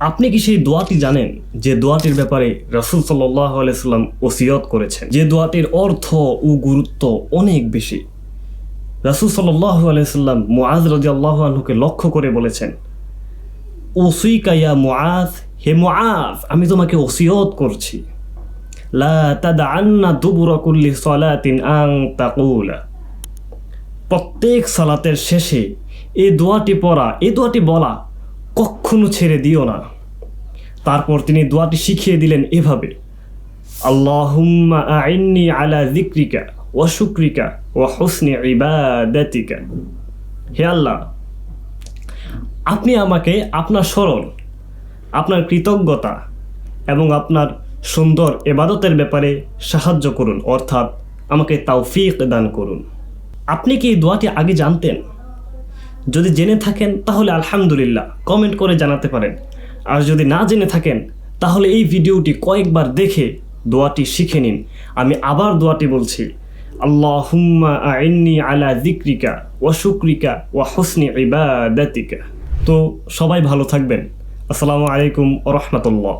আপনি কি সেই দোয়াটি জানেন যে দোয়াটির ব্যাপারে রাসুল সাল্লাহ আলাইসাল্লাম ওসিয়ত করেছেন? যে দোয়াটির অর্থ ও গুরুত্ব অনেক বেশি। রাসুল সাল্লাহ আলাইসাল্লাম মুআজ রাজি আল্লাহ আনহুকে লক্ষ্য করে বলেছেন ওসুইকা ইয়া মুআজ, হে মুআজ, আমি তোমাকে ওসিয়ত করছি। লা তাদআন্না দুবুরা কুল্লি সালাতিন আন তাকুলা। প্রত্যেক সালাতের শেষে এই দোয়াটি পড়া এই দোয়াটি বলা কখনো ছেড়ে দিও না। তারপর তিনি দোয়াটি শিখিয়ে দিলেন এভাবে, আল্লাহুম্মা আইন্নি আলা যিকরিকা ওয়া শুকরিকা ওয়া হুসনি ইবাদাতিকা। হে আল্লাহ, আপনি আমাকে আপনার স্মরণ, আপনার কৃতজ্ঞতা এবং আপনার সুন্দর এবাদতের ব্যাপারে সাহায্য করুন, অর্থাৎ আমাকে তাওফিক দান করুন। আপনি কি এই দোয়াটি আগে জানতেন? যদি জেনে থাকেন, তাহলে আলহামদুলিল্লাহ কমেন্ট করে জানাতে পারেন। আর যদি না জেনে থাকেন, তাহলে এই ভিডিওটি কয়েকবার দেখে দোয়াটি শিখে নিন। আমি আবার দোয়াটি বলছি আল্লাহ হুম্মা আইন্নি আলা দিক্রিকা ওয়া শুক্রিকা ওয়া হুসনি ইবাদাতিকা। তো সবাই ভালো থাকবেন। আসসালামু আলাইকুম রহমতুল্লাহ।